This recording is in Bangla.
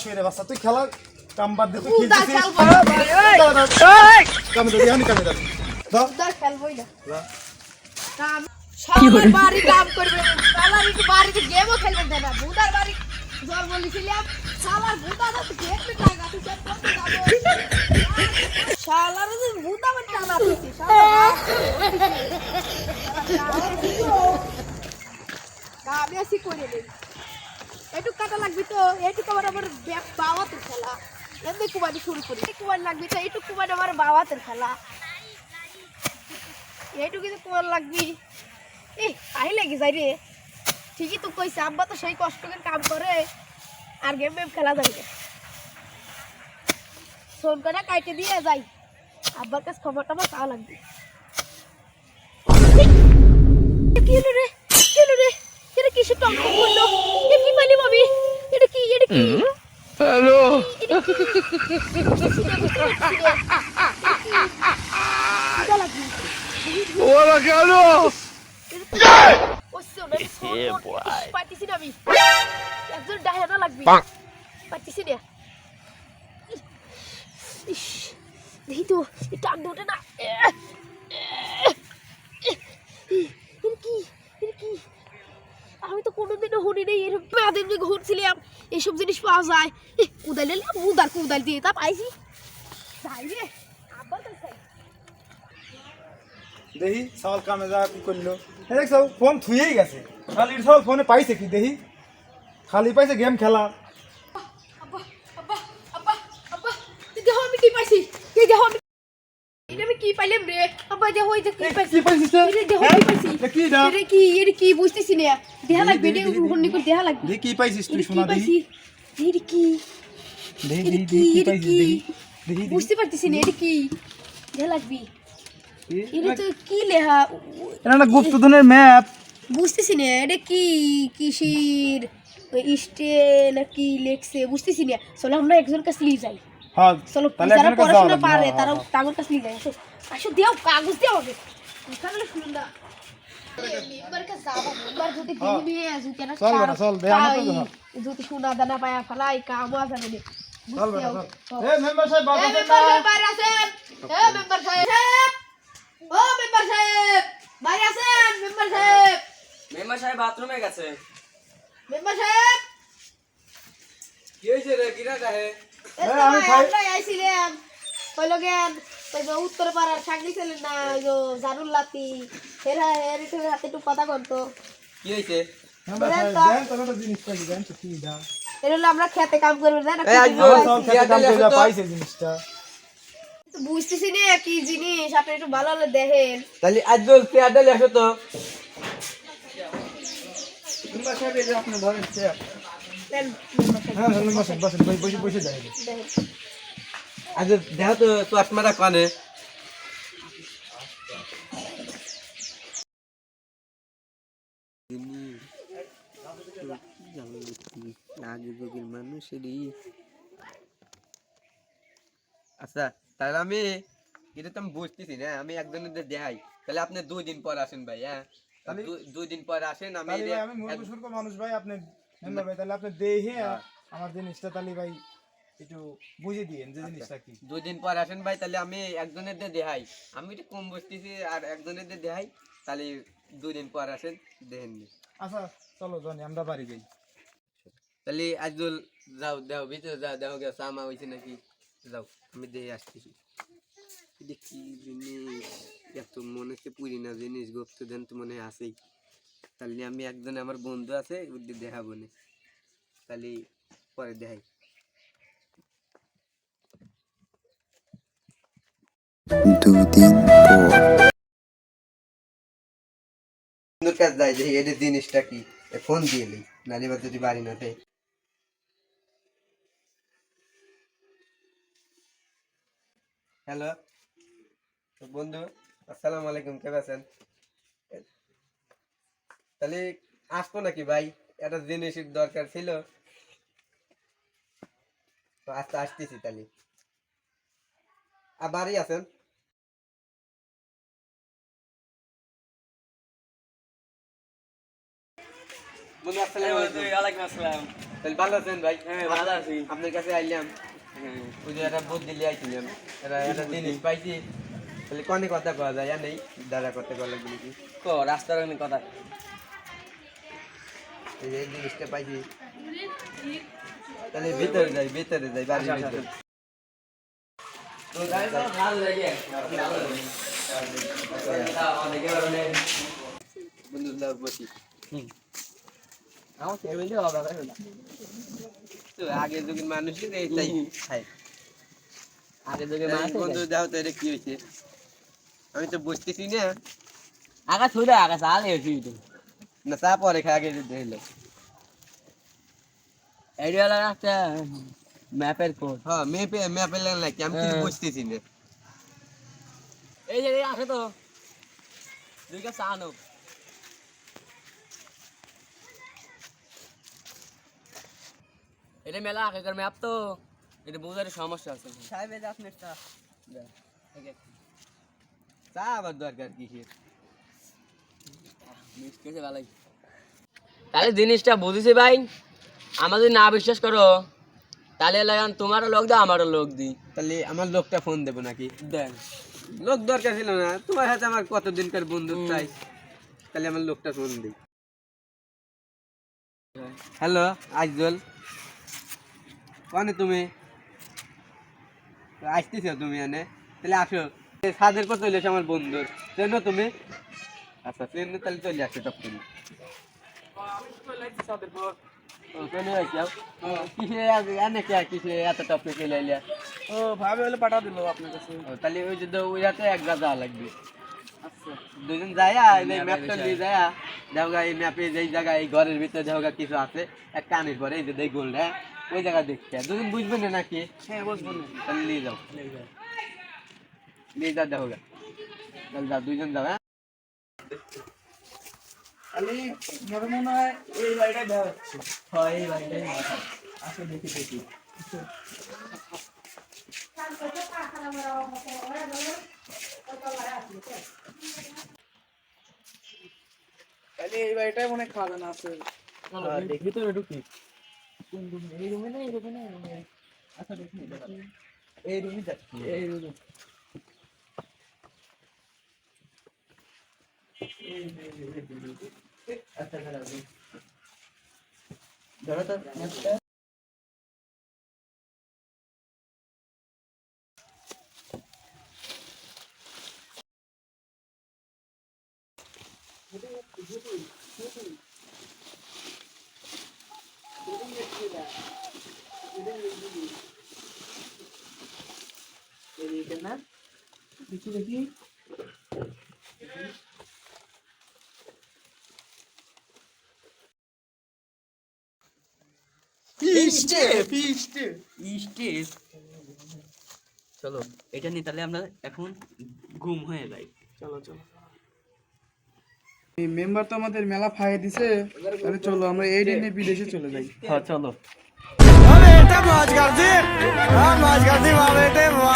শুয়ে বাচ্চা তুই খেলা কাম বাদ দে তুই খেলছিস। কামে আমি কামে দাও দাও বুদা না কাম সবার বাড়ি কাম করবে শালার একটু বাড়িতে গেমও খেলবে দেয় বুদার বাড়ি জল বলেছিলাম শালার বুদা তো দেখবে টাকা তুই সব করতে যাব শালার তো বুদা মানে টানা দিচ্ছে আমি আসি করে নেই একটু কাটা লাগবে তো ব্যাগ বাবাতের খেলা। এমনি শুরু করি। লাগবে তো আমার বাবাতের খেলা। কুমার লাগবি। লেগে যাই রে। ঠিকই তো কইছে, আব্বা তো সেই কষ্ট করে কাম করে, আর গেম মেম খেলা যাবে ফোন করে কাইটে দিয়ে যাই। আব্বার কাছে খবর টবর চাওয়া লাগবে। কি হলো রে? কি হলো রে? কিসে টক করল এ কি পানি ভাবি এটা কি এটা কি হ্যালো এটা লাগবে ওরা কেন ওসো না পাইতেছি না আমি একজন ডাহেনা লাগবে পাইতেছি না ইস, দেখি তো এই টান ওঠে না এর কি এর কি আমি তো কোনোদিনও শুনি নেই এরকম মেয়াদের যে ঘুরছিলাম। এইসব জিনিস পাওয়া যায়। উদাইলে উদার উদাল দিয়ে তা পাইছি। তাই রে আবার তো চাই দেখি সওয়াল কামে যা কি করল। দেখ সব ফোন থুয়েই গেছে। খালি সব ফোনে পাইছে কি দেখি খালি পাইছে গেম খেলা। আব্বা আব্বা আব্বা আব্বা দেখো আমি কি পাইছি? দেখো আমি আমি কি পাইলাম রে? আব্বা দেখো এই যে কি পাইছি। কি পাইছিস রে? দেখো হ্যাঁ? কি পাইছি কি এটা? এটা কি? এটা কি? বুঝতেছি না। দেহা লাগবে দেহা লাগবে। কি পাইছিস তুই শোনা পাইছি? দেখি কি? দেখি এটা কি? বুঝতে পারতেছি না এটা কি? দেহা লাগবে। এটা তো কি লেহা এটা একটা গুপ্তধনের ম্যাপ বুঝতেছি না এটা কি? কিসির? স্টে না কি লেখছে বুঝতেছি না। চলো আমরা একজন কাছে নিয়ে যাই। হ্যাঁ চলো তাহলে যারা একজনের কাছে যাওয়া পড়াশোনা লাগবে। পারে হ্যাঁ, তারা হ্যাঁ, তাদের কাছে নিয়ে যায় আসো আসো দেও কাগজ দেও হবে এখানে শুনুন না মেম্বার কাছে যাব মেম্বার যদি হ্যাঁ। দিবি যদি না চল বেটা, চল, দে, আমার তো তাই, ধর। যদি শোনা দানা পায়া ফেলাই কাম আছে না রে চল বেটা, চল। এ মেম্বার সাহেব বাবা এ মেম্বার সাহেব বাইরে আছেন এ মেম্বার সাহেব ও মেম্বার সাহেব বাইরে আছেন মেম্বার সাহেব মেম্বার সাহেব বাথরুমে গেছে মেম্বার সাহেব কি হয়েছে রে কিরা গাহে এই তো হ্যাঁ, আমি খাই- আইছিলাম কইলো গেন ওই যে উত্তর পাড়ার ছিলেন না ওই যে জারুল লাতি হেরা হের হাতে একটু কথা কন্ত কি আমরা খেতে কাম করব জিনিসটা। বুঝতেছি না কি জিনিস আপনি একটু ভালো হলে দেখেন। তাহলে আজ তো। ধরেন চেয়ার দেন মেম্বার সাহেব, হ্যাঁ মেম্বার সাহেব বসেন বসে বসে বসে যায় দেখেন আজ দেখো তো চশমাটা কানে? আগে যুগের মানুষেরই আচ্ছা তাহলে আমি এটা তো আমি বুঝতেছি না আমি একজনের দিয়ে দেখাই। তাহলে আপনি দুই দিন পর আসেন ভাই হ্যাঁ? তাহলে- দুই- দুই দিন পর আসেন আমি তাহলে এটা- ভাই আমি মূর্খ সূর্খ মানুষ ভাই আপনি মেম্বার ভাই তাহলে আপনি দেখে হ্যাঁ। আমার জিনিসটা তাহলে ভাই একটু বুঝে দিয়েন যে জিনিসটা কি। দুই দিন পর আসেন ভাই তাহলে আমি একজনের দিয়ে দেখাই। আমি একটু কম বুঝতেছি আর একজনের দিয়ে দেখাই তাহলে দুই দিন পর আসেন দেখেন নি। আচ্ছা চলো জনি আমরা বাড়ি যাই। তাহলে আজদুল যাও দেও ভিতরে যাও দেখো গে সামা হয়েছে নাকি? যাও আমি দেখে আসতেছি। কি জিনিস এত মনে হচ্ছে পুরি না জিনিস গুপ্ত দেন তো মনে হয় আছেই। তাহলে আমি একজন আমার বন্ধু আছে ওদের দেখাবো না। তাহলে পরে দেখাই। দুদিন পর। যে এটা জিনিসটা কি। ফোন দিয়ে লি নালি বা যদি বাড়ি না থাকে হ্যালো বন্ধু আসসালামু আলাইকুম কেমন আছেন? তাহলে আসব নাকি ভাই? একটা জিনিসের দরকার ছিল। তো আস্তে আসতেছি তাহলে। আর বাড়ি আছেন? বন্ধু আসসালামু আলাইকুম। ওয়ালাইকুম আসসালাম। তাহলে ভালো আছেন ভাই? হ্যাঁ ভালো আছি। আপনার কাছে আইলাম। ওই যে একটা বুদ্ধি লিয়ে আইছিলাম। একটা একটা জিনিস পাইছি। তাহলে কনে কথা কওয়া যায়? নেই। দাদা করতে করা লাগবে নাকি? কো রাস্তার ওখানে কথা। এই যে এই জিনিসটা পাইছি। তাহলে ভিতরে যাই ভিতরে যাই বাড়ির ভিতরে। না? তো আগে যুগের মানুষই খায় আগে যুগে এই বন্ধু দাও তো এটা কি হয়েছে? আমি তো বুঝতেছি না। আগা ছুড়ে আগা চাল এসি না তা পরে খায় আগে যদি হইল এরিয়া লাগা একটা ম্যাপের কোড হ্যাঁ মেপে মেপে লাগলে নাকি আমি কিছু হ্যাঁ। বুঝতেছি না এই যে আসে তো দুই কাপ চা আনো এটা মেলা আগেকার ম্যাপ তো এটা বোঝার সমস্যা আছে সাহেবের আপনার চা চা আবার দরকার কিসের মিষ্টিতে ভালোই তাহলে জিনিসটা বুঝেছি ভাই। আমার যদি না বিশ্বাস করো তাহলে লাগান তোমারও লোক দাও আমারও লোক দিই। তাহলে আমার লোকটা ফোন দেবো নাকি? দেন। লোক দরকার ছিল না তোমার হাতে আমার কতদিনকার বন্ধু চাই তাহলে আমার লোকটা ফোন দিই। হ্যালো আজদল কনে তুমি? আসতেছ তুমি এনে? তাহলে আসো। সাদের চলে এসো আমার বন্ধুর। চেনো তুমি? আচ্ছা চেনো তাহলে চলে আসো তখন ও, চলে আসো। ও, কিসে আজ- এনে কে কিসে এত টপকে চলে আইলা ও ভাবে হলে পাঠা দিল আপনার কাছে ও, তাহলে ওই যে দো- ওই হাতে এক গাদা লাগবে দুজন যায়া এই ম্যাপটা নিয়ে যায়া দেওগা এই ম্যাপে যেই জায়গা এই ঘরের ভিতরে দেওগা কিছু আছে এক কানের পরে এই যে দেখ গোলটা ওই জায়গা দেখতে দুজন বুঝবেন না নাকি হ্যাঁ বসবো না তাহলে নিয়ে যাও নিয়ে যা দেওগা তাহলে যাও দুইজন যাও হ্যাঁ খালি মনে হয় এই বাড়িটা দেওয়া হচ্ছে হয় এই ভাইটাই আসো দেখি দেখি। তাহলে এই বাড়িটাই মনে খাওয়া দাওয়া আছে। দেখি। তো ঢুকি। এই রুমে না এই রুমে না এই রুমে। আচ্ছা দেখি। এই রুমে যাচ্ছি। এই রুমে আচ্ছা দাঁড়াও ধরো তো ম্যাপটা না ইস্টে ইস্টে ইস্টে চলো এটা নিয়ে তাহলে আমরা এখন গুম হয়ে যাই। চলো চলো। মেম্বার তো আমাদের মেলা ফায়ে দিছে তাহলে চলো আমরা এই দিনে বিদেশে চলে যাই। হ্যাঁ চলো। আরে এটা মাছ গার্দি মাছ গার্দি মা বেটে মা